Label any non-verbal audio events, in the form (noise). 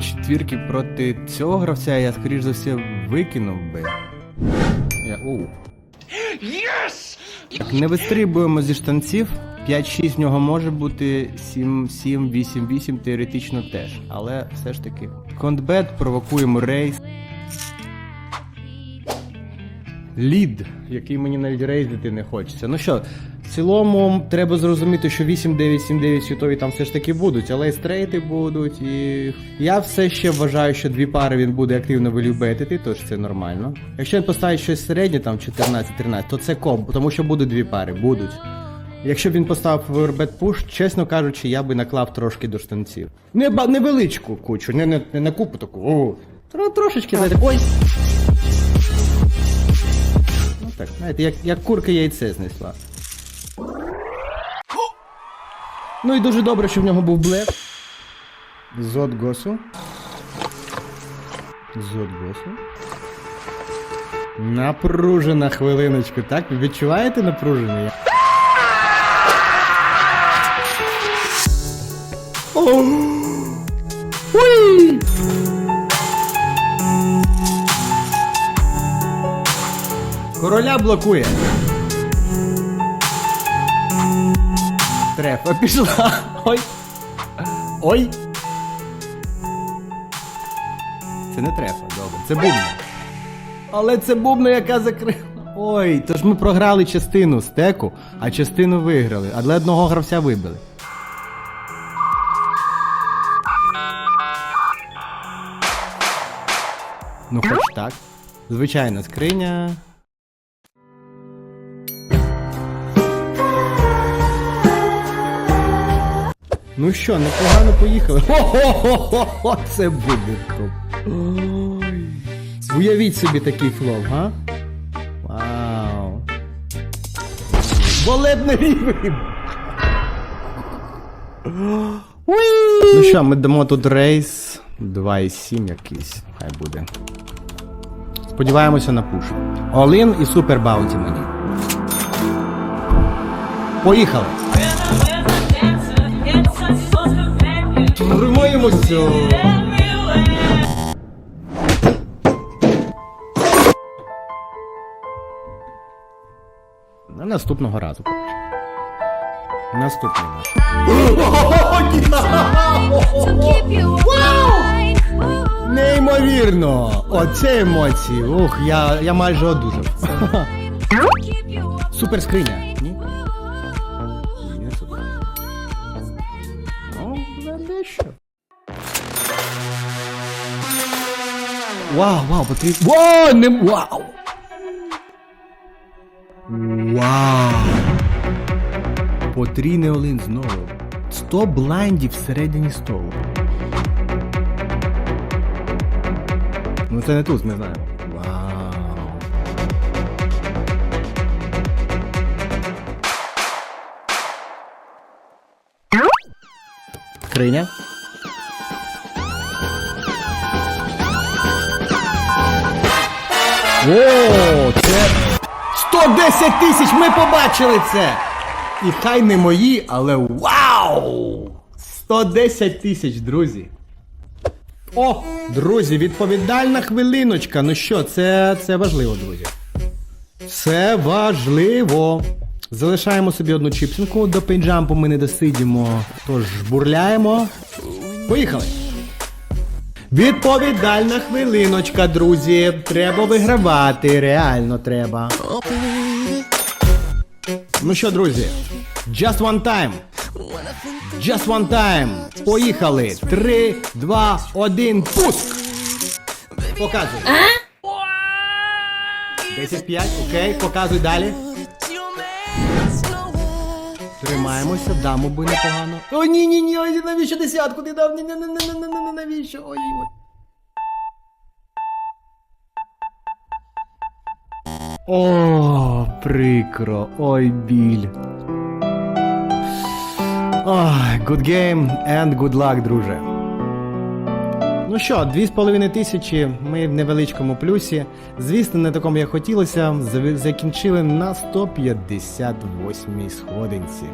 четвірки проти цього гравця я, скоріш за все, викинув би. Я, оу. Так, не вистрибуємо зі штанців. 5-6 в нього може бути, 7-7, 8-8 теоретично теж. Але все ж таки. Контбет, провокуємо рейс. Лід, який мені навіть рейздити не хочеться. Ну що, цілому треба зрозуміти, що 8, 9, 7, 9 світові там все ж таки будуть, але і стрейти будуть. І я все ще вважаю, що дві пари він буде активно вилюбетити, тож це нормально. Якщо він поставить щось середнє, там 14-13, то це комбо, тому що будуть дві пари, будуть. Якщо б він поставив пуш, чесно кажучи, я би наклав трошки до штанців. Не ба- невеличку кучу, не, не, не на купу таку. О, тро- трошечки, знаєте, ой. Ну так, знаєте, як, як курка яйце знесла. Ну і дуже добре, що в нього був блеф. Зод Госу. Зод Госу. Напружена хвилиночку, так? Ви відчуваєте напруження? Ой! Короля блокує. Трефа пішла. Ой. Ой. Це не трефа, добре. Це бубна. Але це бубна, яка закрила. Ой, тож ми програли частину стеку, а частину виграли. Але одного гравця вибили. Ну, хоч так. Звичайна скриня. Ну що, непогано поїхали. Хо-хо-хо-хо, це буде топ. Ой. Уявіть собі такий флоу, га? Вау. Болетний рівень. Ну що, ми дамо тут рейс 2,7 якийсь, хай буде. Сподіваємося на пуш. Олін і супер баунті мені. Поїхали! На наступного разу. Наступний наш. Неймовірно! Оце емоції. Ух, я, я майже одужав. (laughs) Супер скриня. Ні? Ні, не супер. Ну, дещо. Вау, вау, потрібно. Вау, не вау! Вау! Потрійний олин знову. 100 блайндів всередині столу. Ну це не туз, ми знаємо. Вау. Криня. О, це 110 тисяч! Ми побачили це! І хай не мої, але вау! 110 тисяч, друзі. О, друзі, відповідальна хвилиночка. Ну що, це, це важливо, друзі. Це важливо. Залишаємо собі одну чіпсинку, до пейнджампу ми не досидімо. Тож бурляємо. Поїхали! Відповідальна хвилиночка, друзі. Треба вигравати, реально треба. Ну що, друзі, just one time. Just one time. Поїхали. Три, два, один, пуск. Показуй. 10-5, окей, показуй далі. Тримаємося, дамо би непогано. О, ні, ні, ні, ой, навіщо десятку ти дав? Ні, ні, ні, ні, ні, ні, ні, навіщо? Ой, ой. О, прикро, ой, біль. Ой, good game and good luck, друже. Ну що, дві з половиною тисячі, ми в невеличкому плюсі. Звісно, не такому як хотілося. Закінчили на 158 сходинці.